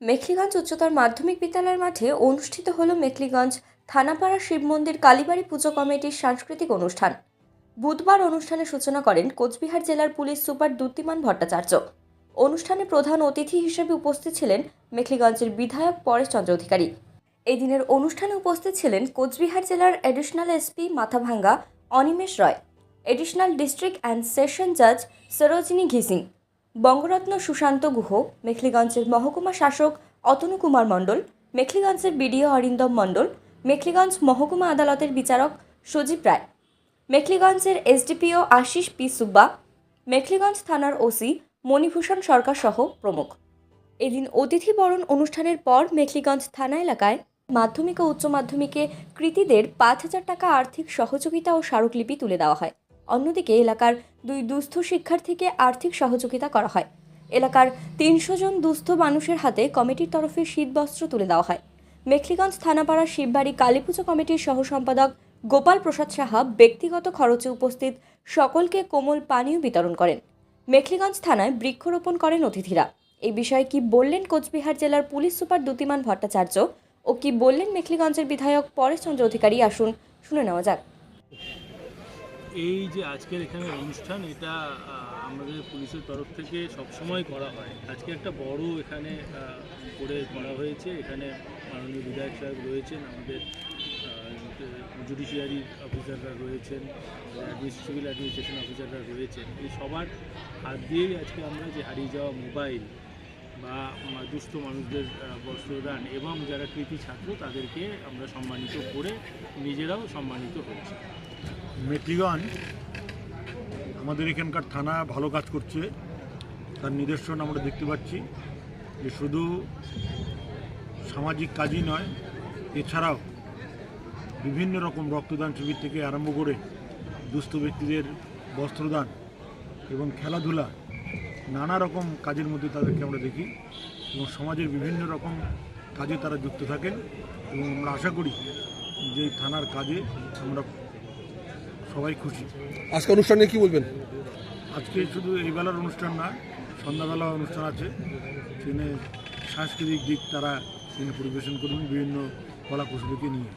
মেখলিগঞ্জ উচ্চতর মাধ্যমিক বিদ্যালয়ের মাঠে অনুষ্ঠিত হল মেখলিগঞ্জ থানাপাড়া শিব মন্দির কালীবাড়ি পুজো কমিটির সাংস্কৃতিক অনুষ্ঠান। বুধবার অনুষ্ঠানের সূচনা করেন কোচবিহার জেলার পুলিশ সুপার দ্যুতিমান ভট্টাচার্য। অনুষ্ঠানে প্রধান অতিথি হিসেবে উপস্থিত ছিলেন মেখলিগঞ্জের বিধায়ক পরেশচন্দ্র অধিকারী। এই দিনের অনুষ্ঠানে উপস্থিত ছিলেন কোচবিহার জেলার additional SP Mathabhanga Animesh Roy. Additional district and session জাজ সরোজিনী ঘিসিং। বঙ্গরত্ন সুশান্ত গুহ, মেখলিগঞ্জের মহকুমা শাসক অতনু কুমার মণ্ডল, মেখলিগঞ্জের বিডিও অরিন্দম মণ্ডল, মেখলিগঞ্জ মহকুমা আদালতের বিচারক সজীব রায়, মেখলিগঞ্জের এসডিপিও আশিস পি সুব্বা, মেখলিগঞ্জ থানার ওসি মণিভূষণ সরকার সহ প্রমুখ। এদিন অতিথি বরণ অনুষ্ঠানের পর মেখলিগঞ্জ থানা এলাকায় মাধ্যমিক ও উচ্চ মাধ্যমিকে কৃতীদের পাঁচ হাজার টাকা আর্থিক সহযোগিতা ও স্মারকলিপি তুলে দেওয়া হয়। অন্যদিকে এলাকার দুই দুস্থ শিক্ষার্থীকে আর্থিক সহযোগিতা করা হয়। এলাকার তিনশো জন দুস্থ মানুষের হাতে কমিটির তরফে শীতবস্ত্র তুলে দেওয়া হয়। মেখলিগঞ্জ থানাপাড়া শিববাড়ি কালীপুজো কমিটির সহ সম্পাদক গোপাল প্রসাদ সাহা ব্যক্তিগত খরচে উপস্থিত সকলকে কোমল পানীয় বিতরণ করেন। মেখলিগঞ্জ থানায় বৃক্ষরোপণ করেন অতিথিরা। এই বিষয়ে কি বললেন কোচবিহার জেলার পুলিশ সুপার দ্যুতিমান ভট্টাচার্য ও কি বললেন মেখলিগঞ্জের বিধায়ক পরেশচন্দ্র অধিকারী? আসুন, শুনে নেওয়া যাক। এই যে আজকের এখানে অনুষ্ঠান, এটা আমাদের পুলিশের তরফ থেকে সবসময় করা হয়। আজকে একটা বড় এখানে করে করা হয়েছে। এখানে মাননীয় বিধায়ক সাহেব রয়েছেন, আমাদের জুডিশিয়ারি অফিসাররা রয়েছেন সিভিল অ্যাডমিনিস্ট্রেশন অফিসাররা রয়েছেন। এই সবার হাত দিয়েই আজকে আমরা যে হারিয়ে যাওয়া মোবাইল বা দুস্থ মানুষদের বস্ত্রদান এবং যারা কৃতি ছাত্র, তাদেরকে আমরা সম্মানিত করে নিজেরাও সম্মানিত হয়েছি মেট্রিগঞ্জ আমাদের এখানকার থানা ভালো কাজ করছে। তার নিদর্শন আমরা দেখতে পাচ্ছি যে শুধু সামাজিক কাজই নয়, এছাড়াও বিভিন্ন রকম রক্তদান শিবির থেকে আরম্ভ করে দুস্থ ব্যক্তিদের বস্ত্রদান এবং খেলাধুলা, নানা রকম কাজের মধ্যে তাদেরকে আমরা দেখি এবং সমাজের বিভিন্ন রকম কাজে তারা যুক্ত থাকেন এবং আমরা আশা করি যে থানার কাজে আমরা সবাই খুশি। আজকে অনুষ্ঠানে কি বলবেন? আজকে শুধু এই বেলার অনুষ্ঠান না সন্ধ্যাবেলা অনুষ্ঠান আছে। সেখানে সাংস্কৃতিক দিক তারা সেখানে পরিবেশন করবেন বিভিন্ন কলা কুশলীকে নিয়ে।